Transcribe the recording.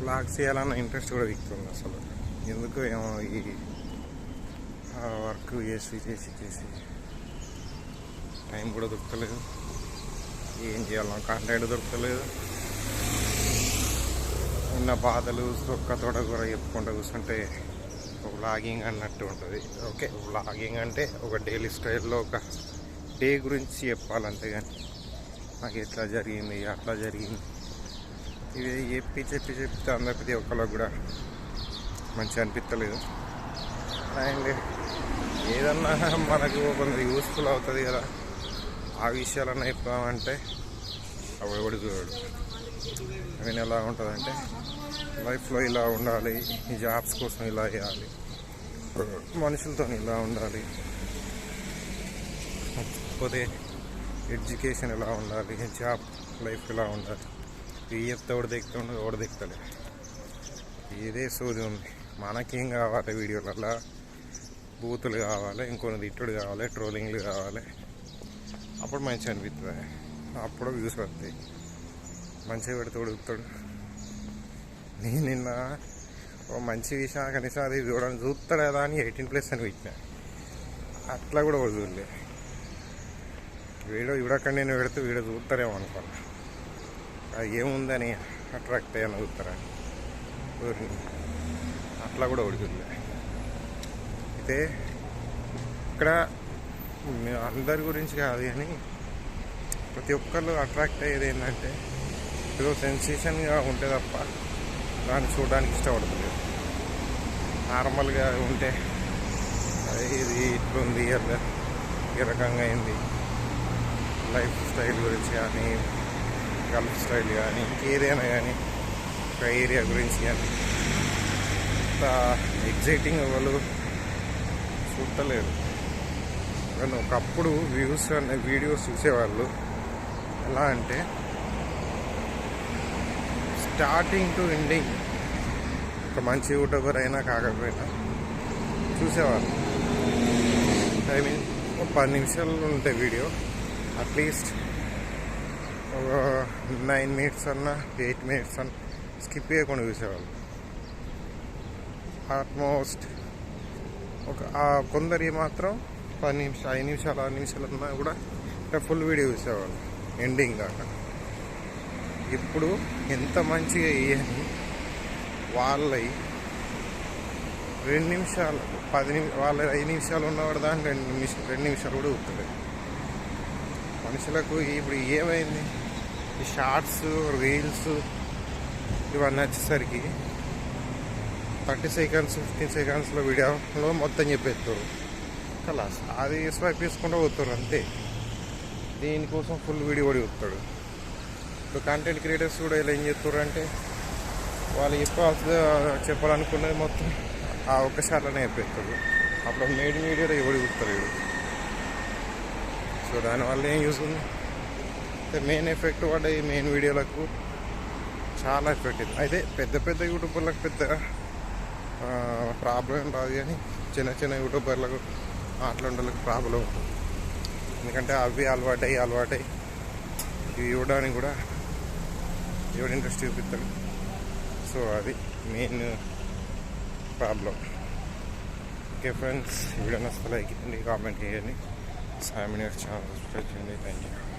Blogs చేయాలన్న interest కూడా వీక్తుంది అసలు. ఎందుకు ఏమో ఈ వర్క్ చేసి చేసి చేసి. టైం కూడా దొరకలేదు. ఏం చేయాలన్నా కంటెంట్ దొరకలేదు. ఉన్న బాధలు ఒక్క తోట కూడా చెప్పుకుంటూ కూర్చుంటే వ్లాగింగ్ అన్నట్టు ఉంటుంది. ఓకే వ్లాగింగ్ అంటే ఒక డైలీ స్టైల్లో ఒక డే గురించి చెప్పాలంతే కానీ నాకు ఎట్లా జరిగింది అట్లా జరిగింది. ఇవి చెప్పి చెప్పి చెప్తే అందరు ప్రతి ఒక్కళ్ళకి కూడా మంచిగా అనిపించలేదు అండ్ ఏదన్నా మనకు కొంత యూస్ఫుల్ అవుతుంది కదా ఆ విషయాలన్నా చెప్పామంటే అవి ఎవడు చూడడు. అవి ఎలా ఉంటుందంటే లైఫ్లో ఇలా ఉండాలి ఈ జాబ్స్ కోసం ఇలా చేయాలి మనుషులతో ఇలా ఉండాలి పోతే ఎడ్యుకేషన్ ఎలా ఉండాలి జాబ్ లైఫ్ ఎలా ఉండాలి. ఇవి చెప్తే ఒకటి దిగుతుండే ఒకటి దిగుతలే ఇదే సోది ఉంది. మనకేం కావాలి వీడియోలలో బూతులు కావాలి ఇంకొన్ని తిట్టుడు కావాలి ట్రోలింగ్లు కావాలి. అప్పుడు మంచిగా అనిపిస్తుంది అప్పుడు వ్యూస్ వస్తాయి. మంచిగా పెడితే ఉడుకుతాడు. నేను నిన్న ఓ మంచి విషయం కనీసం అది చూడడానికి చూస్తాడు కదా అని ఎయిటీన్ ప్లస్ అని పెట్టిన. అట్లా కూడా ఒకటి చూడలే. వీడియో ఇవిడక్కడ నేను పెడితే వీడియో చూస్తారేమో అనుకోను ఏముందని అట్రాక్ట్ అయ్యాను అడుగుతారా ఊరిని. అట్లా కూడా ఒకటి అయితే ఇక్కడ అందరి గురించి కాదు కానీ ప్రతి ఒక్కళ్ళు అట్రాక్ట్ అయ్యేది ఏంటంటే ఏదో సెన్సేషన్గా ఉంటే తప్ప దాన్ని చూడడానికి ఇష్టపడుతుంది నార్మల్గా ఉంటే అదే ఇది ఇట్లుంది అట్లా ఈ రకంగా అయింది. లైఫ్ స్టైల్ గురించి కానీ గల్ఫ్ స్టైల్ కానీ ఇంకేదైనా కానీ ఒక ఏరియా గురించి కానీ అంత ఎగ్జైటింగ్ వాళ్ళు చూడలేరు కానీ ఒకప్పుడు వ్యూస్ అనే వీడియోస్ చూసేవాళ్ళు ఎలా అంటే స్టార్టింగ్ టు ఎండింగ్ ఒక మంచి యూట్యూబర్ అయినా కాకపోయినా చూసేవాళ్ళు. ఐ మీన్ ఒక పది నిమిషాలు ఉంటే వీడియో అట్లీస్ట్ ఒక నైన్ మినిట్స్ అన్నా ఎయిట్ మినిట్స్ అన్న స్కిప్ చేయకుండా చూసేవాళ్ళు. ఆల్మోస్ట్ ఒక కొందరి మాత్రం పది నిమిషాలు ఐదు నిమిషాలు ఆరు నిమిషాలు అన్నా కూడా ఫుల్ వీడియో చూసేవాళ్ళు ఎండింగ్ దాకా. ఇప్పుడు ఎంత మంచిగా వేయని వాళ్ళవి రెండు నిమిషాలు పది నిమి వాళ్ళ ఐదు నిమిషాలు ఉన్నవాడు దాని రెండు నిమిషాలు రెండు నిమిషాలు కూడా అవుతుంది మనుషులకు ఇప్పుడు ఏమైంది? ఈ షార్ట్స్ రీల్స్ ఇవన్నీ వచ్చేసరికి థర్టీ సెకండ్స్ ఫిఫ్టీన్ సెకండ్స్లో వీడియోలో మొత్తం చెప్పేస్తారు. కలాస్ అది స్వైప్ చేసుకుంటూ పోతారు అంతే. దీనికోసం ఫుల్ వీడియో కూడా చూస్తాడు. ఇప్పుడు కంటెంట్ క్రియేటర్స్ కూడా ఇలా ఏం చేస్తారు అంటే వాళ్ళు చెప్పాల్సి చెప్పాలనుకున్నది మొత్తం ఆ ఒక్క షాట్లోనే చెప్పేస్తారు. అప్పుడు మేడ్ మీడియాలో ఎవడు చూస్తారు సో దానివల్ల ఏం యూస్ ఉంది? అయితే మెయిన్ ఎఫెక్ట్ పడ్డాయి మెయిన్ వీడియోలకు చాలా ఎఫెక్ట్ అయింది అయితే పెద్ద పెద్ద యూట్యూబర్లకు పెద్ద ప్రాబ్లం రాదు కానీ చిన్న చిన్న యూట్యూబర్లకు మాట్లాడడానికి ప్రాబ్లం ఎందుకంటే అవి అలవాటై అలవాటై ఇవి ఇవ్వడానికి కూడా ఎవడు ఇంట్రెస్ట్ చూపిస్తాడు సో అది main problem okay friends video నస్తే like ఇవ్వండి కామెంట్ చేయండి. సాయి ఛానల్ సబ్స్క్రైబ్ చేయండి. Thank you